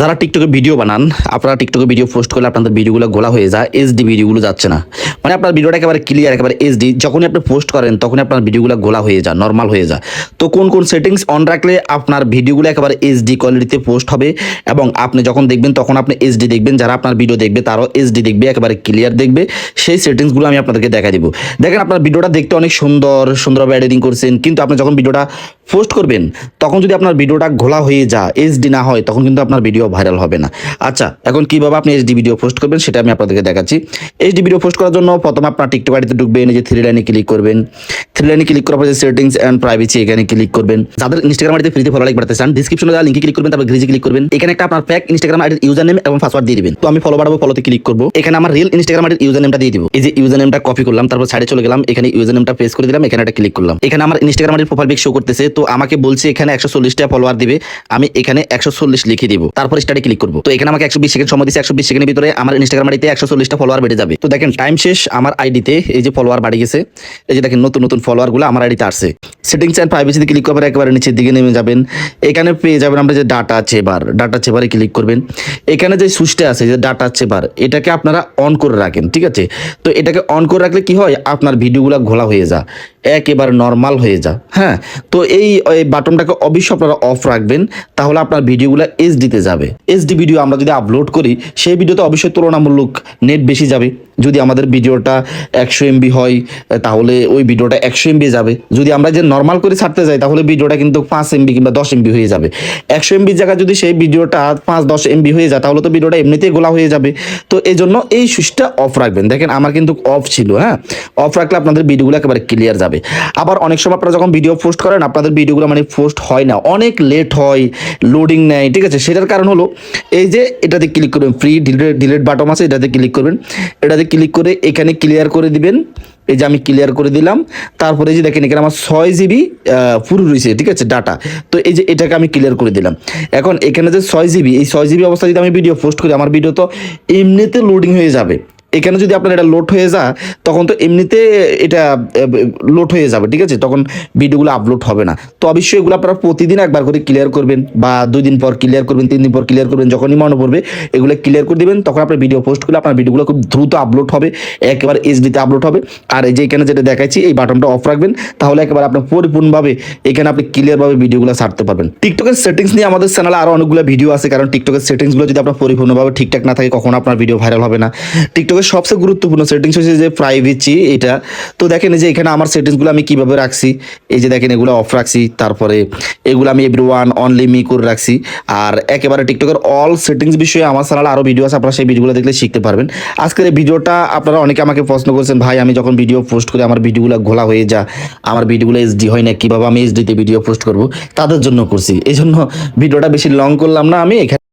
যারা টিকটকে ভিডিও বানান, আপনারা টিকটকে ভিডিও পোস্ট করলে আপনাদের ভিডিওগুলো গোলা হয়ে যায় এইচডি ভিডিওগুলো যাচ্ছে না। মানে আপনার ভিডিওটা একেবারে ক্লিয়ার একেবারে এইচডি যখনই আপনি পোস্ট করেন, তখনই আপনার ভিডিওগুলো গোলা হয়ে যায় নর্মাল হয়ে যায়। তো কোন কোন সেটিংস অন রাখলে আপনার ভিডিওগুলো একেবারে এইচডি কোয়ালিটিতে পোস্ট হবে এবং আপনি যখন দেখবেন, তখন আপনি এইচডি দেখবেন, যারা আপনার ভিডিও দেখবে, তারাও এইচডি দেখবে, একেবারে ক্লিয়ার দেখবে। সেই সেটিংসগুলো আমি আপনাদেরকে দেখা দিব। দেখেন, আপনার ভিডিওটা দেখতে অনেক সুন্দর, সুন্দরভাবে এডিটিং করছেন, কিন্তু আপনি যখন ভিডিওটা পোস্ট করবেন, তখন যদি আপনার ভিডিওটা ঘোলা হয়ে যায় এইচডি না হয়, তখন কিন্তু আপনার ভিডিও ভাইরাল হবে না। আচ্ছা এখন কীভাবে আপনি এইচডি ভিডিও পোস্ট করবেন সেটা আমি আপনাদেরকে দেখাচ্ছি। এইচডি ভিডিও পোস্ট করার জন্য প্রথমে আপনার টিকটক আইডিতে ঢুকবেন, এই যে থ্রি লাইনে ক্লিক করবেন। থ্রি লাইনে ক্লিক করার পরে সেটিংস অ্যান্ড প্রাইভেসি এখানে ক্লিক করবেন। যাদের ইনস্টাগ্রাম আইডিতে ফ্রিতে ফলো লাইক বাড়াতে চান ডিসক্রিপশনে দেওয়া লিঙ্কে ক্লিক করবেন, তারপর গ্রিজে ক্লিক করবেন। এখানে একটা আপনার ফ্যাক ইনস্টাগ্রাম আইডির ইউজার নেম এবং পাসওয়ার্ড দিয়ে দিবেন। তো আমি ফলো বাড়াবো ফলোতে ক্লিক করব। এখানে আমার রিয়েল ইনস্টাগ্রাম আইডির ইউজার নেমটা দিয়ে দিব। এই যে ইউজার নেমটা কপি করলাম, তারপর সাইডে চলে গেলাম, এখানে ইউজার নেমটা পেস্ট করে দিলাম, এখানে একটা ক্লিক করলাম। এখানে আমার ইনস্টাগ্রাম আইডির প্রোফাইল পিক শো করতেছে তো আমাকে বলছে এখানে একশো চল্লিশটা ফলোয়ার দিবে, আমি এখানে একশো চল্লিশ লিখে দিব। তারপর স্টার্টে ক্লিক করব। তো এখানে আমাকে একশো বিশ সেকেন্ড সময় দিচ্ছে একশো বিশ সেকেন্ডের ভিতরে আমার ইনস্টাগ্রাম আইডিতে একশো চল্লিশটা ফলোয়ার বেড়ে যাবে। তো দেখেন টাইম শেষ, আমার আইডিতে এই যে ফলোয়ার বাড়ি গেছে, এই যে দেখেন, নতুন নতুন ফলোয়ারগুলো আমার আইডিতে আসছে। সেটিংস অ্যান্ড প্রাইভেসিতে ক্লিক করবেন একেবারে নিচের দিকে নেমে যাবেন। এখানে পেয়ে যাবেন আমরা যে ডাটা চেবার ডাটা চেবারে ক্লিক করবেন। এখানে যে সুইচটা আছে, যে ডাটা চেবার এটাকে আপনারা অন করে রাখেন, ঠিক আছে? তো এটাকে অন করে রাখলে কি হয়? আপনার ভিডিওগুলো ঘোলা হয়ে যায় একেবারে নর্মাল হয়ে যা হ্যাঁ? তো এই এই বাটনটাকে অবশ্যই আপনারা অফ রাখবেন, তাহলে আপনার ভিডিওগুলো এইচডিতে যাবে। এইচডি ভিডিও আমরা যদি আপলোড করি, সেই ভিডিওতে অবশ্যই তুলনামূলক নেট বেশি যাবে। যদি আমাদের ভিডিওটা একশো এমবি হয়, তাহলে ওই ভিডিওটা একশো এমবি যাবে। যদি আমরা যে নর্মাল করে ছাড়তে যাই, তাহলে ভিডিওটা কিন্তু পাঁচ এমবি কিংবা দশ এমবি হয়ে যাবে। একশো এমবির জায়গায় যদি সেই ভিডিওটা পাঁচ দশ এমবি হয়ে যায়, তাহলে তো ভিডিওটা এমনিতেই গোলা হয়ে যাবে। তো এই জন্য এই সুইচটা অফ রাখবেন। দেখেন, আমার কিন্তু অফ ছিল হ্যাঁ? অফ রাখলে আপনাদের ভিডিওগুলো একেবারে ক্লিয়ার যাবে। আবার অনেক সময় আপনারা যখন ভিডিও পোস্ট করেন, আপনাদের ভিডিওগুলো মানে পোস্ট হয় না। অনেক লেট হয় লোডিং নেয়, ঠিক আছে? সেটার কারণ হলো, এই যে এটাতে ক্লিক করবেন ফ্রি ডিলেট ডিলেট বাটন আছে, এটাতে ক্লিক করবেন। এটাতে ক্লিক করে এখানে ক্লিয়ার করে দিবেন। এই যে আমি ক্লিয়ার করে দিলাম। তারপরে যে দেখেন, এখানে আমার ছয় জিবি পুরো রয়েছে, ঠিক আছে ডাটা তো এই যে এটাকে আমি ক্লিয়ার করে দিলাম। এখন এখানে যে ছয় জিবি এই ছয় জিবি অবস্থা যদি আমি ভিডিও পোস্ট করি, আমার ভিডিও তো এমনিতে লোডিং হয়ে যাবে। এখানে যদি আপনার এটা লোড হয়ে যায়, তখন তো এমনিতে এটা লোড হয়ে যাবে, ঠিক আছে? তখন ভিডিওগুলো আপলোড হবে না। তো অবশ্যই এগুলো আপনারা প্রতিদিন একবার করে ক্লিয়ার করবেন বা দুই দিন পর ক্লিয়ার করবেন, তিন দিন পর ক্লিয়ার করবেন, যখনই মনে পড়বে, এগুলো ক্লিয়ার করে দিবেন, তখন আপনার ভিডিও পোস্ট করলে আপনার ভিডিওগুলো খুব দ্রুত আপলোড হবে, একেবারে এইচডিতে আপলোড হবে। আর এই যে এখানে যেটা দেখাচ্ছি এই বাটনটা অফ রাখবেন, তাহলে একেবারে আপনার পরিপূর্ণভাবে এখানে আপনি ক্লিয়ারভাবে ভিডিওগুলো ছাড়তে পারবেন। টিকটকের সেটিংস নিয়ে আমাদের চ্যানেলে আরও অনেকগুলো ভিডিও আছে, কারণ টিকটকের সেটিংসগুলো যদি আপনার পরিপূর্ণভাবে ঠিকঠাক না থাকে, কখনো আপনার ভিডিও ভাইরাল হবে না। টিকটকের সবচেয়ে গুরুত্বপূর্ণ সেটিংস হচ্ছে যে প্রাইভেসি এটা। তো দেখেন যে এখানে আমার সেটিংসগুলো আমি কীভাবে রাখছি, এই যে দেখেন এগুলো অফ রাখছি, তারপরে এগুলো আমি এভরি ওয়ান অনলি মি করে রাখছি। আর একেবারে টিকটকের অল সেটিংস বিষয়ে আমার চ্যানেলে আরও ভিডিও আছে, আপনারা সেই ভিডিওগুলো দেখলে শিখতে পারবেন। আজকের এই ভিডিওটা আপনারা অনেকে আমাকে প্রশ্ন করছেন, ভাই, আমি যখন ভিডিও পোস্ট করি, আমার ভিডিওগুলো ঘোলা হয়ে যা, আমার ভিডিওগুলো এইচডি হয় না, কীভাবে আমি এইচডিতে ভিডিও পোস্ট করব? তাদের জন্য করছি। এই জন্য ভিডিওটা বেশি লং করলাম না আমি, এখানে